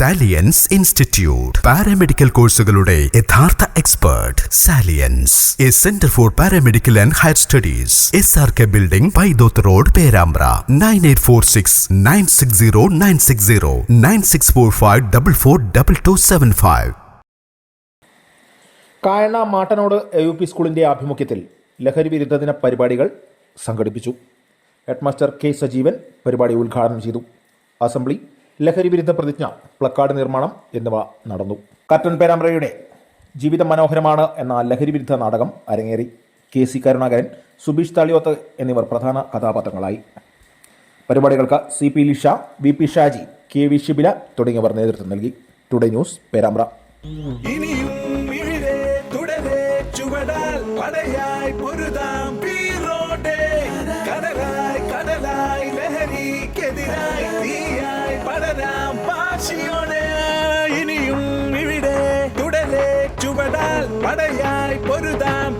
Salience institute paramedical കോഴ്സുകളുടെ യഥാർത്ഥ expert salience A centre for paramedical and higher studies S R K building Paithoth road Perambra nine eight four six nine six zero nine six zero nine six four five double four double two seven five Kayanna മാട്ടനോട് A U P സ്കൂളിന്റെ ആഭിമുഖ്യത്തിൽ ലഹരി വിരുദ്ധ ദിന പരിപാടികൾ സംഘടിപ്പിച്ചു. Headmaster K Sajeevan പരിപാടി ഉദ്ഘാടനം ചെയ്തു. അസംബ്ലി ലഹരി വിരുദ്ധ പ്രതിജ്ഞ പ്ലക്കാർഡ് നിർമ്മാണം എന്നിവ നടന്നു. കറ്റൻ പേരാമ്പ്രയുടെ ജീവിതം മനോഹരമാണ് എന്ന ലഹരി വിരുദ്ധ നാടകം അരങ്ങേറി. കെ സി കരുണാകരൻ സുബീഷ് താളിയോത്ത് എന്നിവർ പ്രധാന കഥാപാത്രങ്ങളായി. പരിപാടികൾക്ക് C P Lisha V P Shaji K V Shibila തുടങ്ങിയവർ നേതൃത്വം നൽകി. Today News Perambra. കടലായി ലഹരിക്കെതിരായി ஆட்சியோனே இனியும் இவிடே துடலே சுவடால் படையாய் பொருதாம்.